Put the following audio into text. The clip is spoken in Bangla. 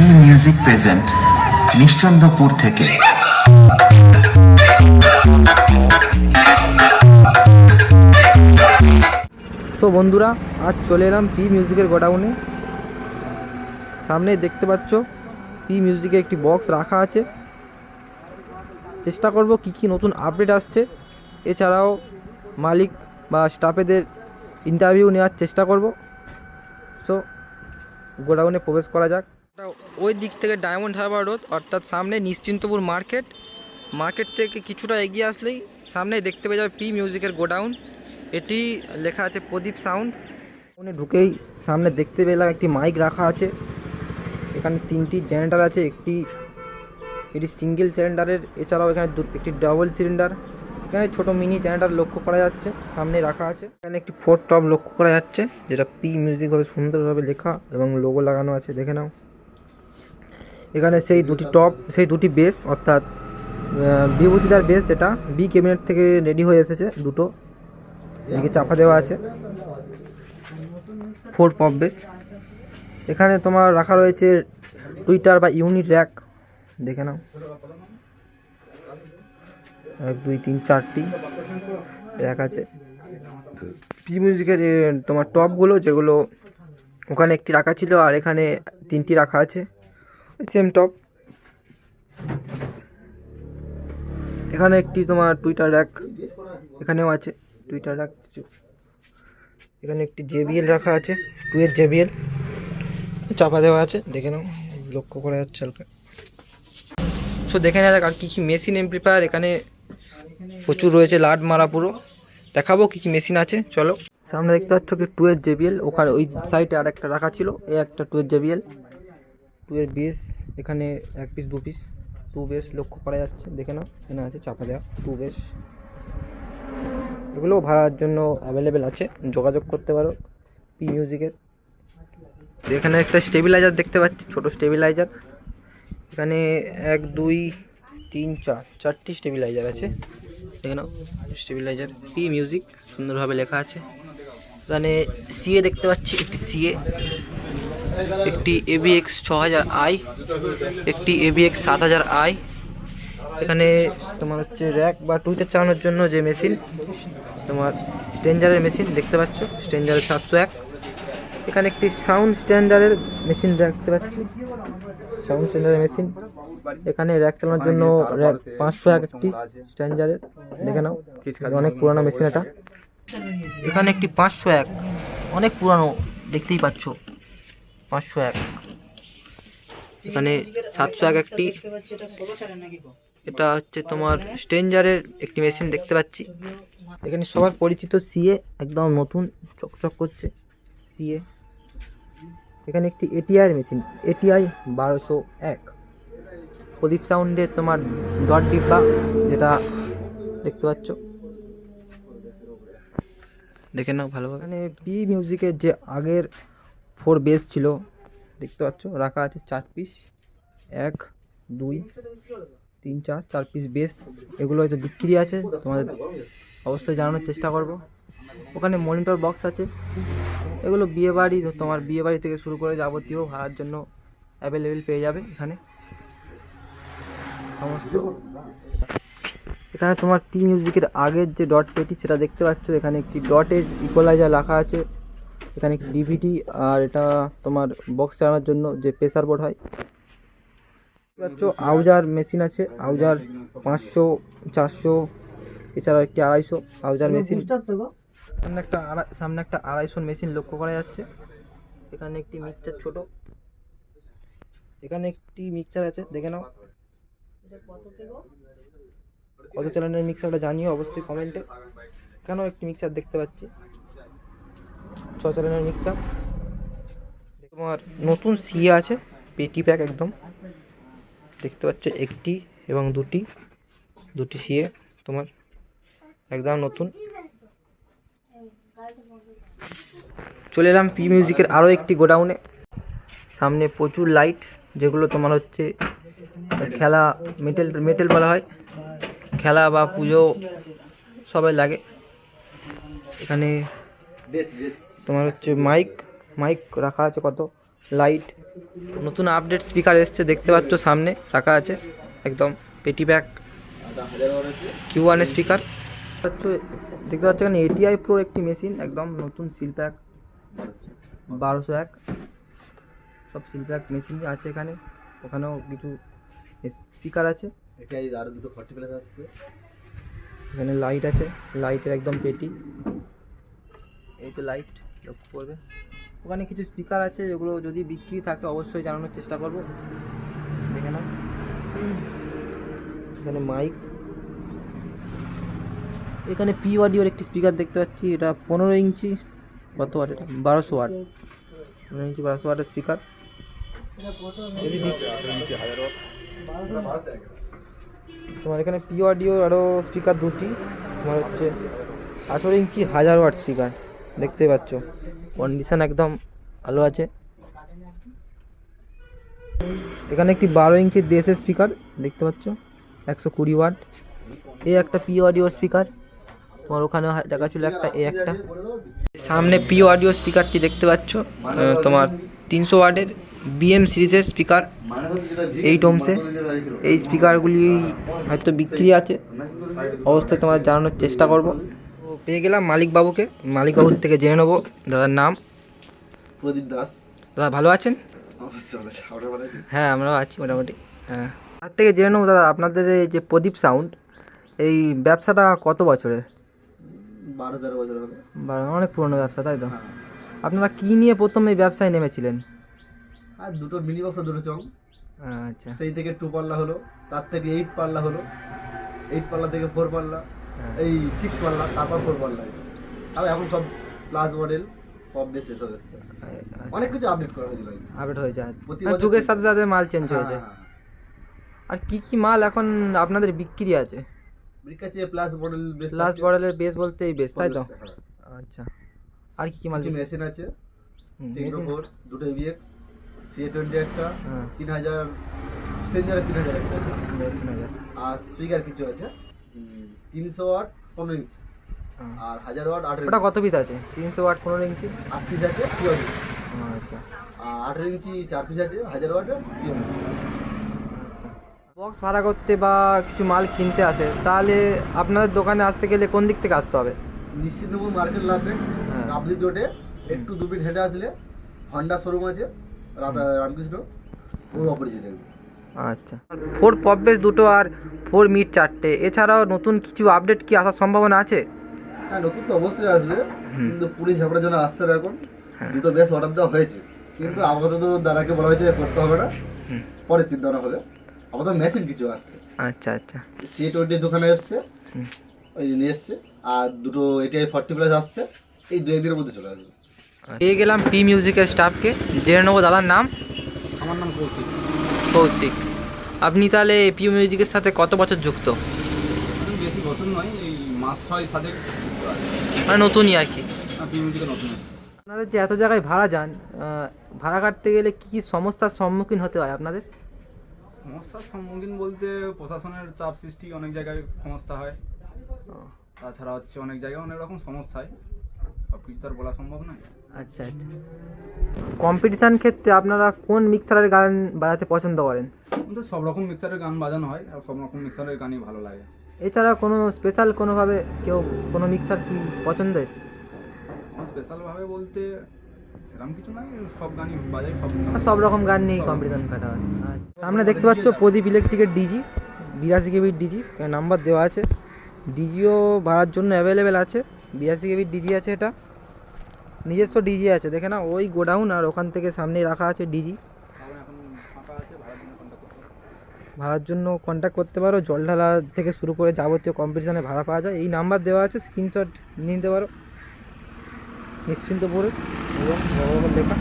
পি মিউজিক প্রেজেন্ট নিশ্চন্দ্রপুর থেকে। তো বন্ধুরা, আজ চলে এলাম পি মিউজিকের গোডাউনে সামনে দেখতে পাচ্ছ পি মিউজিকে একটি বক্স রাখা আছে। চেষ্টা করব কি কি নতুন আপডেট আসছে। এছাড়াও মালিক বা স্টাফেদের ইন্টারভিউ নেওয়ার চেষ্টা করব। সো গোডাউনে প্রবেশ করা যাক। ওই দিক থেকে ডায়মন্ড হারবার রোড, অর্থাৎ সামনে নিশ্চিন্তপুর মার্কেট। মার্কেট থেকে কিছুটা এগিয়ে আসলেই সামনে দেখতে পেয়ে যাবে পি মিউজিকের গোডাউন। এটি লেখা আছে প্রদীপ সাউন্ড। ওখানে ঢুকেই সামনে দেখতে পেলাম একটি মাইক রাখা আছে। এখানে তিনটি জেনারেটার আছে, একটি, এটি সিঙ্গেল সিলিন্ডারের, এছাড়াও এখানে একটি ডাবল সিলিন্ডার। এখানে ছোট মিনি জেনারেটার লক্ষ্য করা যাচ্ছে, সামনে রাখা আছে। এখানে একটি ফোর টপ লক্ষ্য করা যাচ্ছে, যেটা পি মিউজিকভাবে সুন্দরভাবে লেখা এবং লোগো লাগানো আছে, দেখে নাও। এখানে সেই দুটি টপ সেই দুটি বেস অর্থাৎ বিভূতিদার বেস যেটা বি ক্যাবিনেট থেকে রেডি হয়ে এসেছে দুটো। এদিকে চাপা দেওয়া আছে। ফোর পপ বেস এখানে তোমার রাখা রয়েছে টুইটার বা ইউনিট র্যাক দেখে নাও। এক, দুই, তিন, চারটি র্যাক আছে। পি মিউজিকের তোমার টপগুলো যেগুলো ওখানে একটি রাখা ছিল, আর এখানে তিনটি রাখা আছে। সেম টপ এখানে একটি তোমার টুইটার র্যাক এখানেও আছে। টুইটার র্যাক কিছু। এখানে একটি জেবিএল রাখা আছে টু এর জেবিএল চাপা দেওয়া আছে, দেখে নাও, লক্ষ্য করা যাচ্ছে হালকা। সো দেখে নেওয়া যাক আর কী কী মেশিন এমপ্লিফায়ার এখানে প্রচুর রয়েছে লাড মারা পুরো। দেখাবো কী কী মেশিন আছে, চলো। সামনে দেখতে পাচ্ছ কি টু এর জেবিএল ওখানে ওই সাইডে আর একটা রাখা ছিল, এই একটা টু এর জেবিএল টু এর বেস এখানে এক পিস দু পিস টু বেস লক্ষ্য করা যাচ্ছে। দেখে নাও, এখানে আছে চাপা দেওয়া টু বেস। এগুলো ভাড়ার জন্য অ্যাভেলেবেল আছে, যোগাযোগ করতে পারো পি মিউজিকের এখানে একটা স্টেবিলাইজার দেখতে পাচ্ছি, ছোট স্টেবিলাইজার এখানে এক, দুই, তিন, চার, চারটি স্টেবিলাইজার আছে। দেখে নাও স্টেবিলাইজার পি মিউজিক সুন্দরভাবে লেখা আছে। এখানে সিএ দেখতে পাচ্ছি, একটি সিএ একটি এবিএক্স ছ হাজার আই একটি এবিএক্স সাত হাজার আই এখানে তোমার হচ্ছে র্যাক বা টুইটার চালানোর জন্য যে মেশিন তোমার স্ট্রেঞ্জারের মেশিন দেখতে পাচ্ছ স্ট্রেঞ্জারের সাতশো এক। এখানে একটি সাউন্ড স্ট্যান্ডারের মেশিন দেখতে পাচ্ছি। সাউন্ড স্ট্যান্ডারের মেশিন এখানে র্যাক চালানোর জন্য র্যাক পাঁচশো এক একটি স্ট্যান্ডারের দেখে নাও অনেক পুরানো মেশিন এটা। এখানে একটি পাঁচশো এক, অনেক পুরানো, দেখতেই পাচ্ছ। পাঁচশো এক। এখানে সাতশো এক একটি এটা হচ্ছে তোমার স্ট্রেঞ্জারের একটি মেশিন দেখতে পাচ্ছি। এখানে সবার পরিচিত সিএ একদম নতুন চকচক করছে সিএ এখানে একটি এটিআই মেশিন এটিআই বারোশো এক। প্রদীপ সাউন্ডের তোমার ডট ডিব্বা যেটা দেখতে পাচ্ছ। দেখে নাও ভালোভাবে। এখানে পি মিউজিকের যে আগের ফোর বেস ছিল। দেখতে পাচ্ছ, রাখা আছে চার পিস। এক, দুই, তিন, চার চার পিস বেস। এগুলো হয়তো বিক্রি আছে। তোমাদের অবশ্যই জানানোর চেষ্টা করব। ওখানে মনিটর বক্স আছে। এগুলো বিয়ে বাড়ি, তোমার বিয়ে বাড়ি থেকে শুরু করে যাবতীয় ভাড়ার জন্য অ্যাভেলেবেল পেয়ে যাবে এখানে। সমস্ত। এখানে তোমার পি মিউজিকের আগের যে ডট পেটি সেটা দেখতে পাচ্ছ। এখানে একটি ডটের ইকোলাইজার রাখা আছে। এখানে একটি ডিভিডি আর এটা তোমার বক্স চালানোর জন্য যে প্রেসার বোর্ড হয়। পাচ্ছ আউজার মেশিন আছে। আউজার পাঁচশো চারশো এছাড়াও একটি আড়াইশো আউজার মেশিন সামনে একটা আড়াই সামনে একটা আড়াইশোর মেশিন লক্ষ্য করা যাচ্ছে। এখানে একটি মিক্সচার ছোট। এখানে একটি মিক্সচার আছে দেখে নাও। কত চ্যানেলের মিক্সারটা জানিও অবশ্যই কমেন্টে কেন একটি মিক্সার দেখতে পাচ্ছি। ছ চ্যানেলের মিক্সার তোমার নতুন সিএ আছে পেটি প্যাক একদম। দেখতে পাচ্ছ একটি এবং দুটি। দুটি সিএ তোমার একদম নতুন। চলে এলাম পি মিউজিকের আরও একটি গোডাউনে। সামনে প্রচুর লাইট যেগুলো তোমার হচ্ছে খেলা মেটেল মেটেল বলা হয়। খেলা বা পুজো সবাই লাগে। এখানে তোমার হচ্ছে মাইক মাইক রাখা আছে কত? লাইট নতুন আপডেট স্পিকার এসছে দেখতে পাচ্ছ সামনে রাখা আছে একদম পেটি ব্যাগ কিউ ওয়ানের স্পিকার দেখতে পাচ্ছ এখানে এটিআই প্রো একটি মেশিন একদম নতুন সিল প্যাক বারোশো এক। সব সিল প্যাক মেশিন আছে এখানে। ওখানেও কিছু স্পিকার আছে। এটাই আরও দুটো ফর্টি প্লাস আসছে। এখানে লাইট আছে লাইটের একদম পেটি এই তো লাইট লক্ষ্য করবে। ওখানে কিছু স্পিকার আছে, যেগুলো যদি বিক্রি থাকে অবশ্যই জানানোর চেষ্টা করব। দেখে নাও। এখানে মাইক এখানে পি অডিওর একটি স্পিকার দেখতে পাচ্ছি, এটা পনেরো ইঞ্চি, কত ওয়াট এটা? বারোশো ওয়াট পনেরো ইঞ্চি, বারোশো ওয়াটের স্পিকার তোমার এখানে পি অডিও আরও স্পিকার দুটি, তোমার হচ্ছে আঠেরো ইঞ্চি, হাজার ওয়াট স্পিকার দেখতে পাচ্ছ। কন্ডিশন একদম ভালো আছে। এখানে একটি বারো ইঞ্চি দেশের স্পিকার দেখতে পাচ্ছ, একশো কুড়ি ওয়াট এই একটা পি অডিও স্পিকার তোমার ওখানে দেখা ছিল একটা এ একটা। সামনে পি অডিও স্পিকারটি দেখতে পাচ্ছ তোমার তিনশো ওয়াটের বিএম সিরিজের স্পিকার এইট ওমসে এই স্পিকারগুলি হয়তো বিক্রি আছে। অবশ্যই তোমার জানানোর চেষ্টা করব। পেয়ে গেলাম মালিক বাবুকে মালিক বাবুর থেকে জেনে নেব দাদার নাম। প্রদীপ দাস। দাদা ভালো আছেন? হ্যাঁ আমরাও আছি মোটামুটি। হ্যাঁ। তার থেকে জেনে নেব দাদা আপনাদের এই যে প্রদীপ সাউন্ড এই ব্যবসাটা কত বছরের বারো তেরো বছর হবে। বা অনেক পুরনো ব্যবসা তাই তো? হ্যাঁ। আপনারা কী নিয়ে প্রথম এই ব্যবসায় নেমেছিলেন? আর দুটো মিনি বক্স দুটো চং। আচ্ছা। সেই থেকে টু পাল্লা হলো তার থেকে এইট পাল্লা হলো এইট পাল্লা থেকে ফোর পাল্লা। এই সিক্স পাল্লা তারপর ফোর পাল্লা তবে এখন সব প্লাস মডেল পপ বেস এসব এসছে অনেক কিছু আপডেট করা হয়েছিল আপডেট হয়েছে আর বছর যুগের সাথে সাথে মাল চেঞ্জ হ্যাঁ, হয়েছে। হ্যাঁ, আর কি কি মাল এখন আপনাদের বিক্রি আছে? ব্রিক আছে প্লাস মডেল বেস লাস্ট মডেলের বেস বলতে এই বেস তাই তো? আচ্ছা। আর কি কি মাল মেশিন আছে। হুম, টেকনো মেশিন? ফোর দুটো এবিএক্স সি টোয়েন্টি একটা হ্যাঁ। তিন হাজার স্ট্রেঞ্জারের তিন হাজার একটা। আর স্পিকার কিছু আছে। তিনশো ওয়াট পনেরো ইঞ্চি। হ্যাঁ। আর হাজার ওয়াট আঠেরো ওটা কত পিস আছে? তিনশো ওয়াট পনেরো ইঞ্চি? আট পিস আছে পিওর আচ্ছা। আর আঠেরো ইঞ্চি চার পিস আছে হাজার ওয়াট পিওর বক্স ভাড়া করতে বা কিছু মাল কিনতে আসে তাহলে আপনাদের দোকানে আসতে গেলে কোন দিক থেকে আসতে হবে? নিশ্চিন্তপুর মার্কেট লাগবে। কাবলি রোডে একটু দু মিনিট হেঁটে আসলে হন্ডা শোরুম আছে রাধা রামকৃষ্ণ ওর অপরিচিত আচ্ছা। ফোর পপ বেস দুটো আর ফোর মিট চারটে। এছাড়াও নতুন কিছু আপডেট কি আসার সম্ভাবনা আছে? হ্যাঁ নতুন তো অবশ্যই আসবে। হুম। কিন্তু পুলিশ ঝাপড়ার জন্য আসছে না এখন। হ্যাঁ। দুটো বেশ অর্ডার দেওয়া হয়েছে। কিন্তু আপাতত দাদাকে বলা হয়েছে করতে হবে না। হুম। পরে চিন্তা ভাবনা হবে। আপাতত মেশিন কিছু আসছে। আচ্ছা আচ্ছা। সি টোয়েন্টি দোকানে এসছে। ওই নিয়ে এসছে। আর দুটো এটিআই ফর্টি প্লাস আসছে। এই দু একদিনের মধ্যে চলে আসবে। পেয়ে গেলাম পি মিউজিকের স্টাফকে জেনে নেব দাদার নাম। আমার নাম কৌশিক। কৌশিক। আপনি তাহলে পি মিউজিকের সাথে কত বছর যুক্ত? বেশি বছর নয় এই মাস ছয় সাতেক মানে নতুনই আর কি। পিএমজিকে নতুন আপনাদের যে এত জায়গায় ভাড়া যান ভাড়া কাটতে গেলে কী কী সমস্যার সম্মুখীন হতে হয় আপনাদের? সমস্যার সম্মুখীন বলতে প্রশাসনের চাপ সৃষ্টি অনেক জায়গায় সমস্যা হয়। তাছাড়া হচ্ছে অনেক জায়গায় অনেক রকম সমস্যা হয়। সব কিছু তো আর বলা সম্ভব নয়। আচ্ছা আচ্ছা। কম্পিটিশান ক্ষেত্রে আপনারা কোন মিক্সারের গান বাজাতে পছন্দ করেন? কিন্তু সব রকম মিক্সারের গান বাজানো হয় আর সব রকম মিক্সারের গানই ভালো লাগে। এছাড়া কোনো স্পেশাল কোনোভাবে কেউ কোনো মিক্সার কি পছন্দের? স্পেশালভাবে বলতে সেরকম কিছু নয় সব গানই বাজাই সব সব রকম গান নিয়েই কম্পিটিশন কাটা হয়। আচ্ছা। সামনে দেখতে পাচ্ছ প্রদীপ ইলেকট্রিকের ডিজি বিরাশি কেবির ডিজি নাম্বার দেওয়া আছে। ডিজিও ভাড়ার জন্য অ্যাভেলেবেল আছে বিরাশি কেবির ডিজি আছে এটা। নিজস্ব ডিজি আছে, দেখে না ওই গোডাউন আর ওখান থেকে সামনেই রাখা আছে ডিজি ভাড়ার জন্য কন্ট্যাক্ট করতে পারো, জল ঢালা থেকে শুরু করে যাবতীয় কম্পিটিশানে ভাড়া পাওয়া যায়। এই নাম্বার দেওয়া আছে স্ক্রিনশট নিতে পারো। নিশ্চিন্তপুরে এবং লেখা।